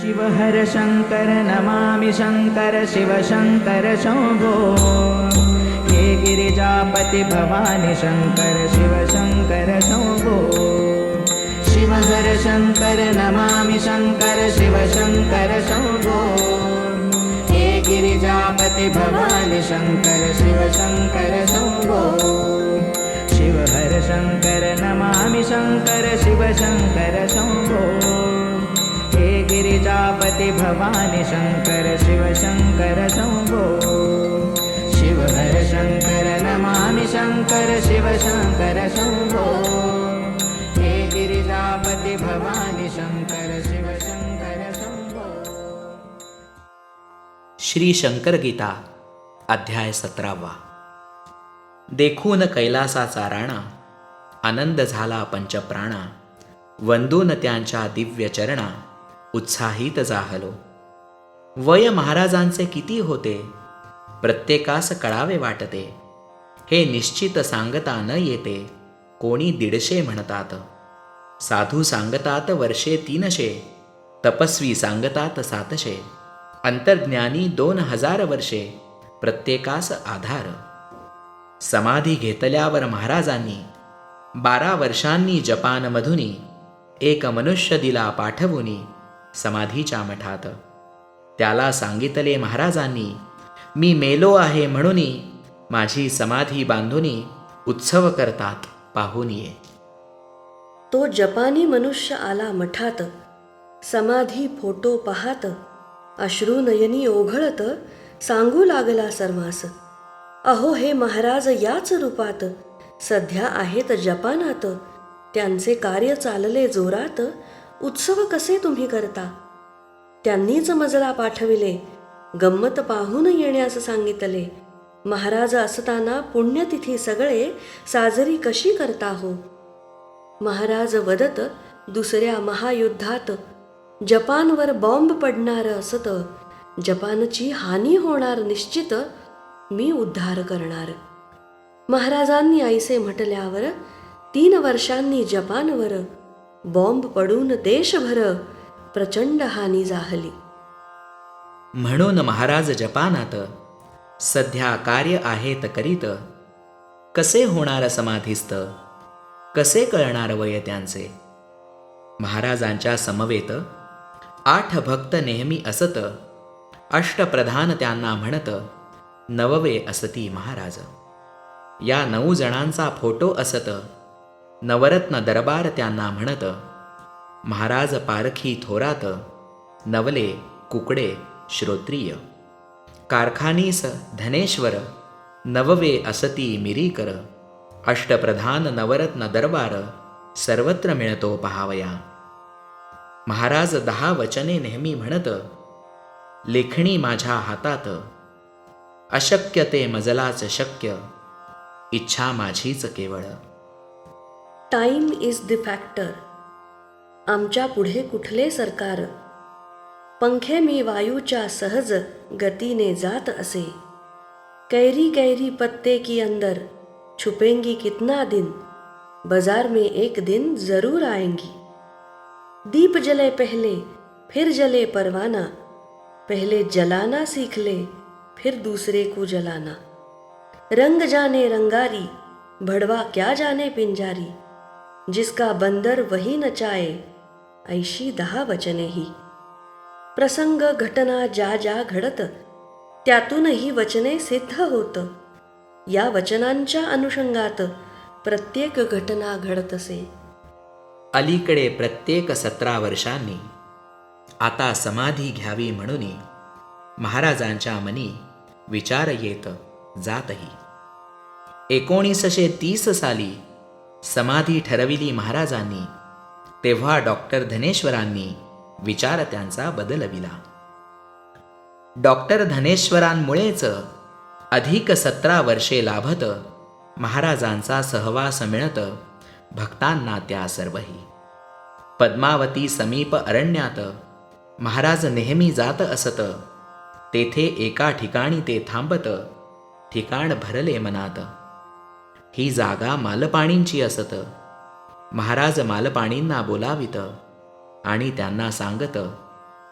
शिव हर शङ्कर नमामि शङ्कर शिव शङ्कर शम्भो हे गिरिजापति भवानि शङ्कर शिव शङ्कर शम्भो शिव हर शङ्कर नमामि शङ्कर शिव शङ्कर शम्भो हे गिरिजापति भवानि शङ्कर शिव शङ्कर शम्भो शिव हर शङ्कर नमामि शङ्कर शिव शङ्कर शम्भो गिरिजापति भवानि शङ्कर शिव शङ्कर शम्भो शिव हर शङ्कर नमामि शङ्कर शिव शङ्कर शम्भो हे गिरिजापति भवानि शङ्कर शिव शङ्कर शम्भो श्री शंकर गीता अध्याय सतरावा। देखून कैलासाचा राणा आनंद झाला पंचप्राणा वंदून त्यांच्या दिव्य चरणा उत्साहित जाहलो. वय महाराजांचे किती होते प्रत्येकास कळावे वाटते. हे निश्चित सांगता न येते कोणी दीडशे म्हणतात. साधू सांगतात वर्षे तीनशे तपस्वी सांगतात सातशे. अंतर्ज्ञानी दोन हजार वर्षे प्रत्येकास आधार. समाधी घेतल्यावर महाराजांनी बारा वर्षांनी जपानमधुनी एक मनुष्य दिला पाठवुनी समाधीच्या मठात. त्याला सांगितले महाराजांनी मी मेलो आहे म्हणून माझी समाधी बांधुनी उत्सव करतात पाहून ये. तो जपानी मनुष्य आला मठात. समाधी फोटो पाहात अश्रुनयनी ओघळत सांगू लागला सर्वांस अहो हे महाराज याच रूपात सध्या आहेत जपानात. त्यांचे कार्य चालले जोरात उत्सव कसे तुम्ही करता? त्यांनीच मजला पाठविले. गंमत पाहून येण्यास सांगितले. महाराज असताना पुण्यतिथी सगळे साजरी कशी करता हो? महाराज वदत दुसऱ्या महायुद्धात जपानवर बॉम्ब पडणार असत. जपानची हानी होणार निश्चित मी उद्धार करणार. महाराजांनी आईसे म्हटल्यावर तीन वर्षांनी जपानवर बॉम्ब पडून देशभर प्रचंड हानी जाहली म्हणून महाराज जपानात सध्या कार्य आहेत करीत. कसे होणार समाधीस्थ? कसे कळणार वय त्यांचे? महाराजांच्या समवेत आठ भक्त नेहमी असत. अष्टप्रधान त्यांना म्हणत नववे असती महाराज. या नऊ जणांचा फोटो असत. नवरत्न दरबार त्यांना म्हणत महाराज पारखी थोरात नवले कुकडे श्रोत्रिय कारखानीस धनेश्वर नववे असती मिरीकर अष्टप्रधान नवरत्न दरबार सर्वत्र मिळतो पहावया. महाराज दहा वचने नेहमी म्हणत लेखणी माझ्या हातात अशक्य ते मजलाच शक्य इच्छा माझीच केवळ. टाइम इज़ द फॅक्टर आमच्या पुढे कुठले सरकार? पंखे मी वायूच्या सहज गतीने जात असे. कैरी कैरी पत्ते की अंदर छुपेंगी कितना दिन? बाज़ार में एक दिन ज़रूर आएँगी. दीप जले पहले, फिर जले परवाना. पहले जलाना सीख ले, फिर दूसरे को जलाना. रंग जाने रंगारी, भड़वा क्या जाने पिंजारी? जिसका बंदर वही नचाए ऐशी दहा वचने ही. प्रसंग घटना ज्या ज्या घडत त्यातूनही वचने सिद्ध होत. या वचनांच्या अनुषंगात प्रत्येक घटना घडत असे. अलीकडे प्रत्येक सतरा वर्षांनी आता समाधी घ्यावी म्हणून महाराजांच्या मनी विचार येत जातही. एकोणीसशे तीस साली समाधी ठरविली महाराजांनी. तेव्हा डॉक्टर धनेश्वरांनी विचार त्यांचा बदलविला डॉक्टर धनेश्वरांमुळेच अधिक सतरा वर्षे लाभत महाराजांचा सहवास मिळत भक्तांना त्या सर्वही. पद्मावती समीप अरण्यात महाराज नेहमी जात असत तेथे एका ठिकाणी ते थांबत ठिकाण भरले मनात. ही जागा मालपाणींची असत. महाराज मालपाणींना बोलावित आणि त्यांना सांगत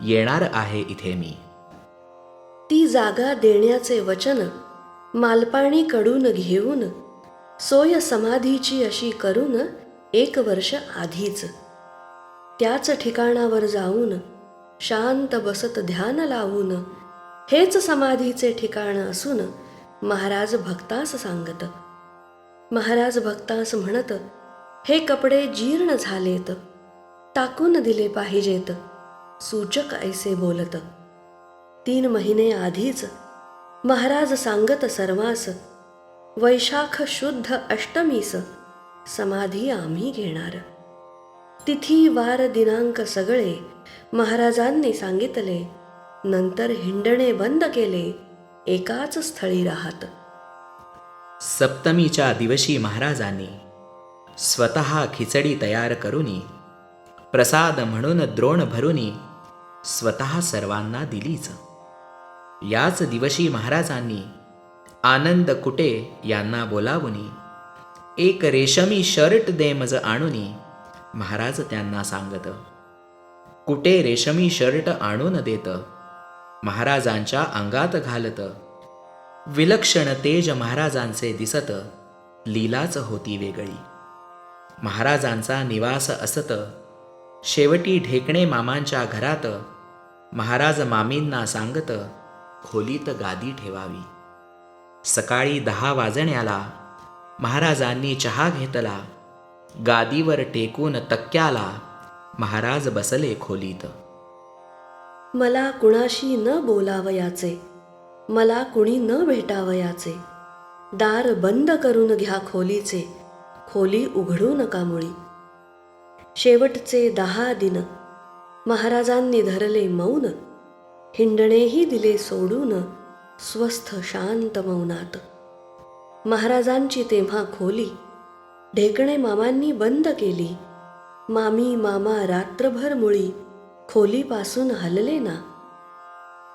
येणार आहे इथे मी. ती जागा देण्याचे वचन मालपाणी कडून घेऊन सोय समाधीची अशी करून एक वर्ष आधीच त्याच ठिकाणावर जाऊन शांत बसत ध्यान लावून हेच समाधीचे ठिकाण असून महाराज भक्तास सांगत महाराज भक्तास म्हणत हे कपडे जीर्ण झालेत टाकून दिले पाहिजेत सूचक ऐसे बोलत. तीन महिने आधीच महाराज सांगत सर्वांस वैशाख शुद्ध अष्टमीस समाधी आम्ही घेणार. तिथी वार दिनांक सगळे महाराजांनी सांगितले नंतर हिंडणे बंद केले एकाच स्थळी राहत. सप्तमीच्या दिवशी महाराजांनी स्वतः खिचडी तयार करुनी प्रसाद म्हणून द्रोण भरुनी स्वतः सर्वांना दिलीच. याच दिवशी महाराजांनी आनंद कुटे यांना बोलावुनी एक रेशमी शर्ट दे मज आणुनी महाराज त्यांना सांगत कुटे रेशमी शर्ट आणून देत महाराजांच्या अंगात घालत विलक्षण तेज महाराजांचे दिसत लीलाच होती वेगळी. महाराजांचा निवास असत शेवटी ढेकणे मामांच्या घरात महाराज मामींना सांगत खोलीत गादी ठेवावी. सकाळी दहा वाजण्याला महाराजांनी चहा घेतला. गादीवर टेकून तक्क्याला महाराज बसले खोलीत. मला कुणाशी न बोलावयाचे. मला कुणी न भेटावयाचे. दार बंद करून घ्या खोलीचे. खोली उघडू नका मुळी. शेवटचे दहा दिन. महाराजांनी धरले मौन. हिंडणेही दिले सोडून. स्वस्थ शांत मौनात. महाराजांची तेव्हा खोली. ढेकणे मामांनी बंद केली. मामी मामा रात्रभर मुळी. खोलीपासून हलले ना.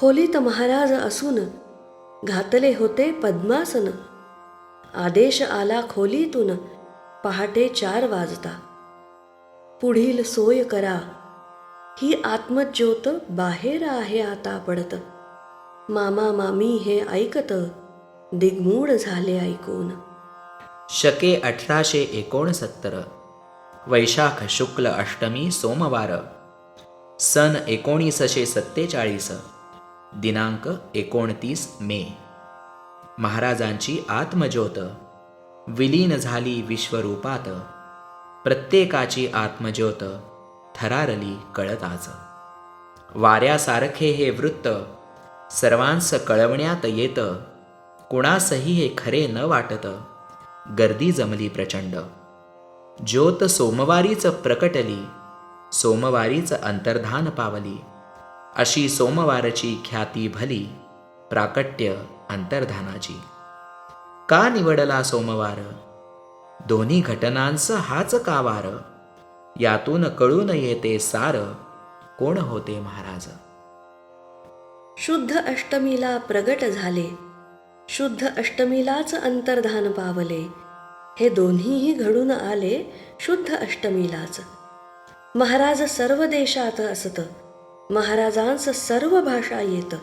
खोलीत महाराज असून घातले होते पद्मासन. आदेश आला खोलीतून पहाटे चार वाजता. पुढील सोय करा. ही आत्मज्योत बाहेर आहे आता पडत. मामा मामी हे ऐकत दिग्मूढ झाले ऐकून. शके अठराशे एकोणसत्तर. वैशाख शुक्ल अष्टमी सोमवार. सन एकोणीसशे सत्तेचाळीस. दिनांक एकोणतीस मे. महाराजांची आत्मज्योत. विलीन झाली विश्वरूपात. प्रत्येकाची आत्मज्योत. थरारली कळताच. वाऱ्यासारखे हे वृत्त. सर्वांस कळवण्यात येतं. कुणासही हे खरे न वाटत. गर्दी जमली प्रचंड. ज्योत सोमवारीच प्रकटली. सोमवारीच अंतर्धान पावली. अशी सोमवारची ख्याती भली प्राकट्य अंतर्धानाची. का निवडला सोमवार? दोन्ही घटनांचं हाच कावार यातून कळून येते सार कोण होते महाराज? शुद्ध अष्टमीला प्रगट झाले. शुद्ध अष्टमीलाच अंतर्धान पावले. हे दोन्हीही घडून आले शुद्ध अष्टमीलाच. महाराज सर्व देशात असत. महाराजांस सर्व भाषा येत.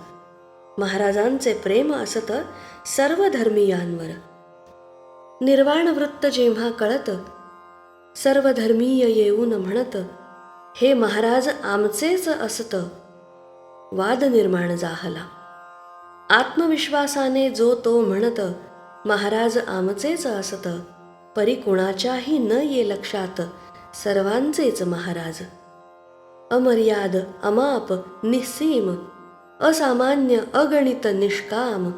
महाराजांचे प्रेम असत सर्व धर्मीयांवर. निर्वाण वृत्त जेव्हा कळत सर्व धर्मीय येऊन म्हणत हे महाराज आमचेच असत. वाद निर्माण जाहला. आत्मविश्वासाने जो तो म्हणत महाराज आमचेच असत. परी कुणाच्याही न ये लक्षात. सर्वांचेच महाराज. अमर्याद अमाप निस्सीम असामान्य अगणित निष्काम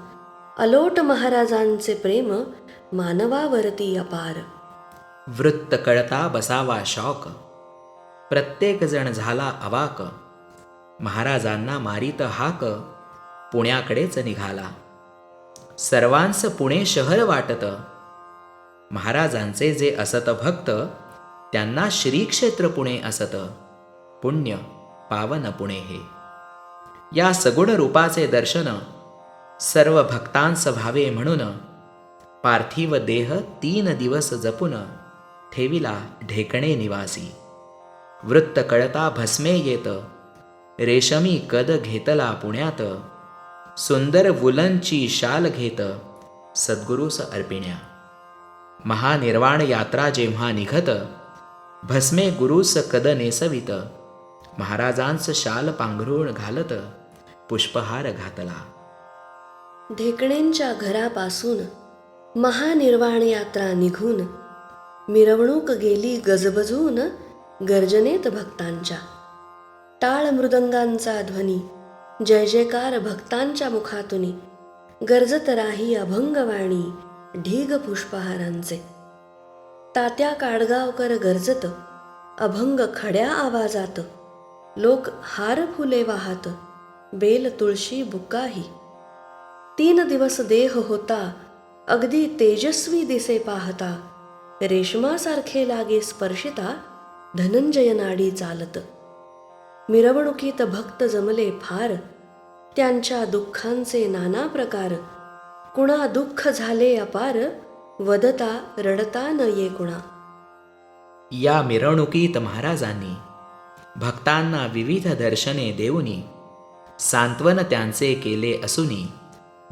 अलोट महाराजांचे प्रेम मानवावरती अपार. वृत्त कळता बसावा शॉक प्रत्येक जण झाला अवाक महाराजांना मारित हाक पुण्याकडेच निघाला. सर्वांस पुणे शहर वाटत महाराजांचे जे असत भक्त त्यांना श्रीक्षेत्र पुणे असत. पुण्य पावन पुणे हे. या सगुण रूपाचे दर्शन सर्व भक्तांस व्हावे म्हणून पार्थिव देह तीन दिवस जपून ठेविला ढेकणे निवासी. वृत्त कळता भस्मे येत रेशमी कद घेतला पुण्यात सुंदर वुलनची शाल घेत सद्गुरूस अर्पिण्या. महानिर्वाण यात्रा जेव्हा निघत भस्मे गुरुस कद नेसवित महाराजांस शाल पांघरुण घालत पुष्पहार घातला. ढेकणेंच्या घरापासून महानिर्वाण यात्रा निघून मिरवणूक गेली गजबजून गर्जनेत भक्तांच्या. टाळ मृदंगांचा ध्वनी जय जयकार भक्तांच्या मुखातून गरजत राही अभंगवाणी ढीग पुष्पहारांचे. तात्या काडगावकर गरजत अभंग खड्या आवाजात लोक हार फुले वाहत बेल तुळशी बुकाही. तीन दिवस देह होता अगदी तेजस्वी दिसे पाहता रेशमासारखे लागे स्पर्शिता धनंजय नाडी चालत. मिरवणुकीत भक्त जमले फार त्यांच्या दुःखांचे नाना प्रकार कुणा दुःख झाले अपार वदता रडता न ये कुणा. या मिरवणुकीत महाराजांनी भक्तांना विविध दर्शने देऊनी सांत्वन त्यांचे केले असूनी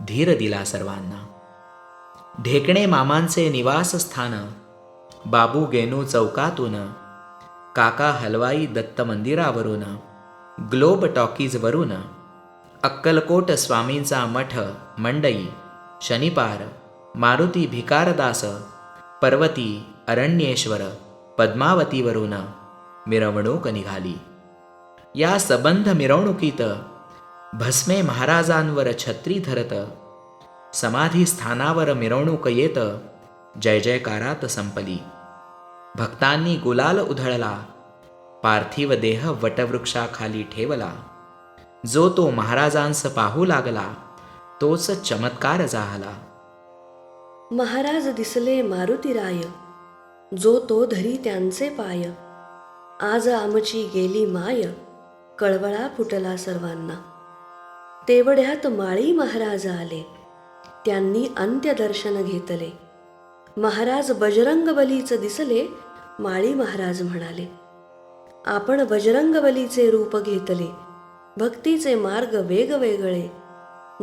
धीर दिला सर्वांना. ढेकणे मामांचे निवासस्थान बाबू गेनू चौकातून काका हलवाई दत्त मंदिरावरून ग्लोब टॉकीजवरून अक्कलकोट स्वामींचा मठ मंडई शनिपार मारुती भिकारदास पर्वती अरण्येश्वर पद्मावतीवरून मिरवणूक निघाली. या सबंध मिरवणुकीत भस्मे महाराजांवर छत्री धरत समाधी स्थानावर मिरवणूक येत जय जयकारात संपली. भक्तांनी गुलाल उधळला पार्थिव देह वटवृक्षाखाली ठेवला. जो तो महाराजांस पाहू लागला तोच चमत्कार झाला. महाराज दिसले मारुतीराय जो तो धरी त्यांचे पाय. आज आमची गेली माय कळवळा फुटला सर्वांना. तेवढ्यात माळी महाराज आले. त्यांनी अंत्यदर्शन घेतले. महाराज बजरंगबलीचं दिसले माळी महाराज म्हणाले. आपण बजरंगबलीचे रूप घेतले. भक्तीचे मार्ग वेगवेगळे.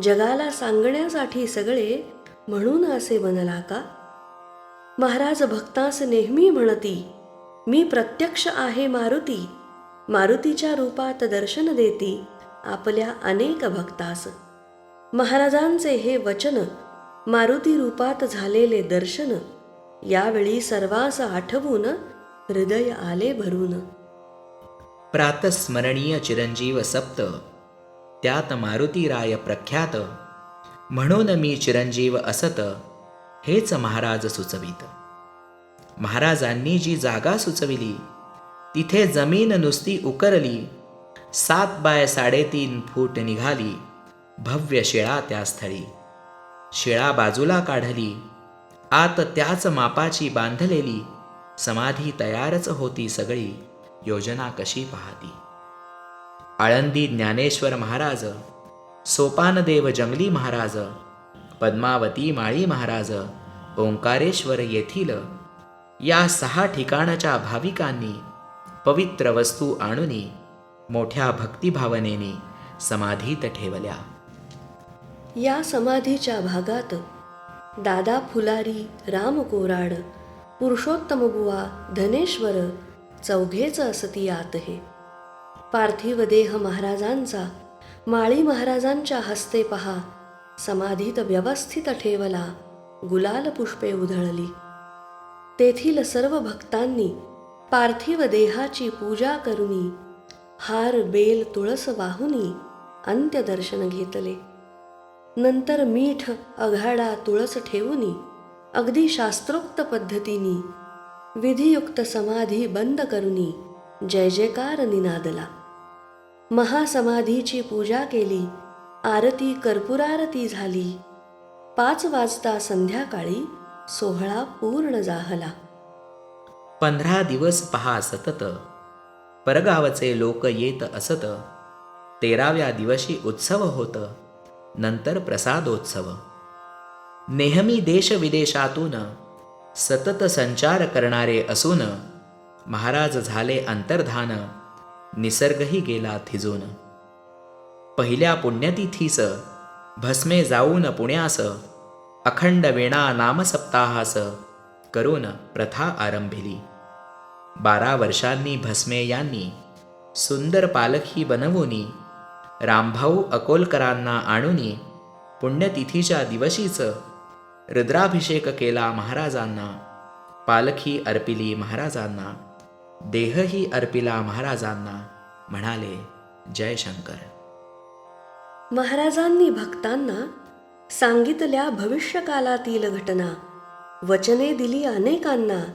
जगाला सांगण्यासाठी सगळे म्हणून असे बनला का? महाराज भक्तास नेहमी म्हणती मी प्रत्यक्ष आहे मारुती. मारुतीच्या रूपात दर्शन देती आपल्या अनेक भक्तास. महाराजांचे हे वचन मारुती रूपात झालेले दर्शन यावेळी सर्वांस आठवून हृदय आले भरून. प्रातस्मरणीय चिरंजीव सप्त. त्यात मारुती राय प्रख्यात. म्हणून मी चिरंजीव असत हेच महाराज सुचवित. महाराजांनी जी जागा सुचविली तिथे जमीन नुसती उकरली सात बाय साडेतीन फूट निघाली भव्य शिळा त्या स्थळी. शिळा बाजूला काढली आत त्याच मापाची बांधलेली समाधी तयारच होती सगळी योजना कशी पाहती. आळंदी ज्ञानेश्वर महाराज सोपानदेव जंगली महाराज पद्मावती माळी महाराज ओंकारेश्वर येथील या सहा ठिकाणाच्या भाविकांनी पवित्र वस्तू आणून मोठ्या भक्तिभावनेने समाधीत ठेवल्या. या समाधीच्या भागात दादा फुलारी राम कोराड पुरुषोत्तम बुवा धनेश्वर चौघेच असती आत हे पार्थिव देह महाराजांचा माळी महाराजांच्या हस्ते पहा समाधीत व्यवस्थित ठेवला गुलाल पुष्पे उधळली. तेथील सर्व भक्तांनी पार्थिव देहाची पूजा करुनी हार बेल तुळस वाहुनी अंत्यदर्शन घेतले. नंतर मीठ अघाडा तुळस ठेवूनी अगदी शास्त्रोक्त पद्धतीने विधियुक्त समाधी बंद करुनी जय जयकार निनादला. महासमाधीची पूजा केली आरती कर्पुरारती झाली. पाच वाजता संध्याकाळी सोहळा पूर्ण जाहला पंधरा दिवस पहा सतत. परगावचे लोक येत असत. तेराव्या दिवशी उत्सव होत. नंतर प्रसादोत्सव. नेहमी देशविदेशातून सतत संचार करणारे असून महाराज झाले अंतर्धान निसर्गही गेला थिजून. पहिल्या पुण्यतिथीस भस्मे जाऊन पुण्यास अखंड वेणा नामसप्ताहास करून प्रथा आरंभिली. बारा वर्षांनी भस्मे यांनी सुंदर पालखी बनवूनी रामभाऊ अकोलकरांना आणूनी पुण्यतिथीच्या दिवशीच रुद्राभिषेक केला महाराजांना. पालखी अर्पिली महाराजांना देहही अर्पिला महाराजांना म्हणाले जयशंकर. महाराजांनी भक्तांना सांगितल्या भविष्यकालातील घटना. वचने दिली अनेकांना.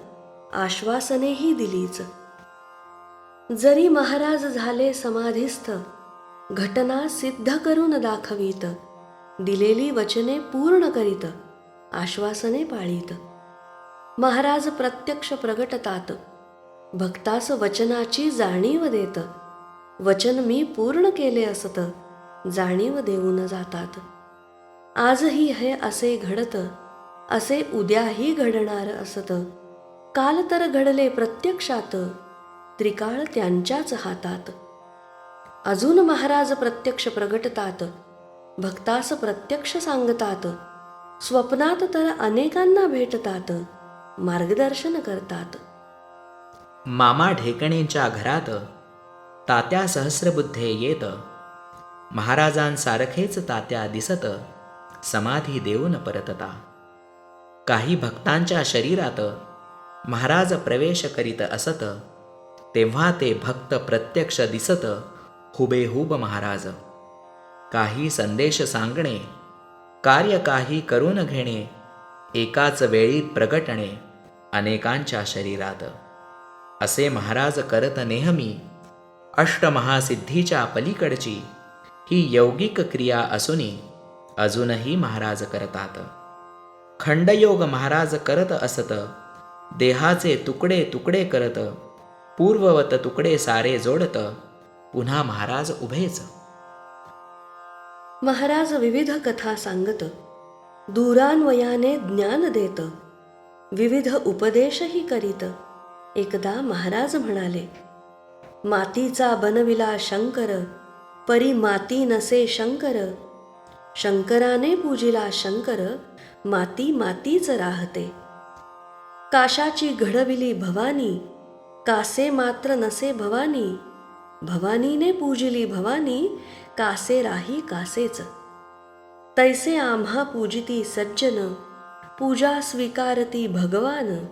आश्वासनेही दिलीच. जरी महाराज झाले समाधीस्थ घटना सिद्ध करून दाखवीत. दिलेली वचने पूर्ण करीत आश्वासने पाळीत. महाराज प्रत्यक्ष प्रगटतात. भक्तास वचनाची जाणीव देत. वचन मी पूर्ण केले असत जाणीव देऊन जातात. आजही हे असे घडत असे उद्याही घडणार असत. काल तर घडले प्रत्यक्षात त्रिकाळ त्यांच्याच हातात. अजून महाराज प्रत्यक्ष प्रगटतात भक्तास प्रत्यक्ष सांगतात. स्वप्नात तर अनेकांना भेटतात मार्गदर्शन करतात. मामा ढेकणेंच्या घरात तात्या सहस्रबुद्धे येत. महाराजांसारखेच तात्या दिसत. समाधी देऊन परतता. काही भक्तांच्या शरीरात महाराज प्रवेश करीत असत तेव्हा ते भक्त प्रत्यक्ष दिसत हुबेहूब महाराज. काही संदेश सांगणे कार्य काही करून घेणे एकाच वेळी प्रगटणे अनेकांच्या शरीरात. असे महाराज करत नेहमी अष्टमहासिद्धीच्या पलीकडची ही यौगिक क्रिया असूनी अजूनही महाराज करतात. खंडयोग महाराज करत असत. देहाचे तुकडे तुकडे करत. पूर्ववत तुकडे सारे जोडत. पुन्हा महाराज उभेच. महाराज विविध कथा सांगत. दूरान्वयाने ज्ञान देत. विविध उपदेशही करीत. एकदा महाराज म्हणाले मातीचा बनविला शंकर परी माती नसे शंकर शंकराने पूजिला शंकर माती मातीच राहते. काशाची घडविली भवानी कासे मात्र नसे भवानी भवानीने पूजिली भवानी कासे राही कासेच. तैसे आम्हा पूजिती सज्जन पूजा स्वीकारती भगवान.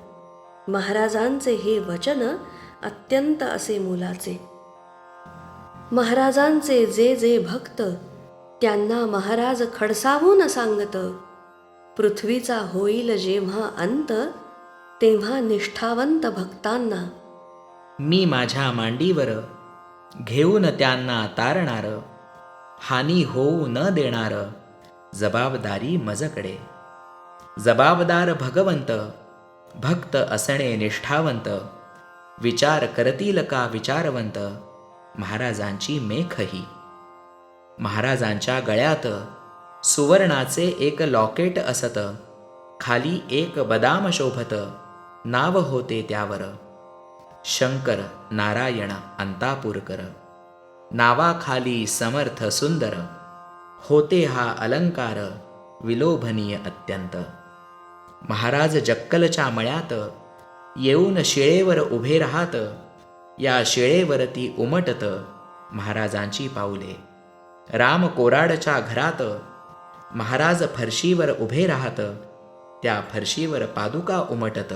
महाराजांचे हे वचन अत्यंत असे मोलाचे. महाराजांचे जे जे भक्त त्यांना महाराज खडसावून सांगत पृथ्वीचा होईल जेव्हा अंत तेव्हा निष्ठावंत भक्तांना. मी माझ्या मांडीवर घेऊन त्यांना तारणार हानी होऊ न देणार जबाबदारी मजकडे. जबाबदार भगवंत भक्त असणे निष्ठावंत विचार करतील का विचारवंत महाराजांची मेखही. महाराजांच्या गळ्यात सुवर्णाचे एक लॉकेट असत. खाली एक बदाम शोभत. नाव होते त्यावर. शंकर नारायण अंतापूरकर. नावाखाली समर्थ सुंदर. होते हा अलंकार विलोभनीय अत्यंत. महाराज जक्कलच्या मळ्यात येऊन शिळेवर उभे राहत. या शिळेवरती उमटत महाराजांची पाऊले. राम कोराडच्या घरात महाराज फरशीवर उभे राहत त्या फरशीवर पादुका उमटत.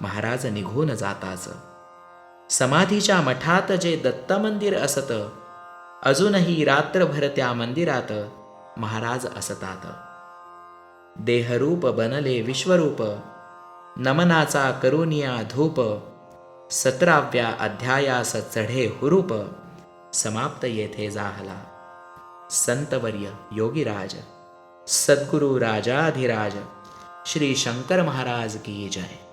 महाराज निघून जाताच. समाधीच्या मठात जे दत्त मंदिर असत अजूनही रात्रभर त्या मंदिरात महाराज असतात. देहरूप बनले विश्वरूप नमनाचा करुनिया धूप सतराव्या अध्यायास चढे हुरूप समाप्त येथे जाहला. संतवर्य योगीराज सद्गुरु राजाधिराज श्री शंकर महाराज की जय।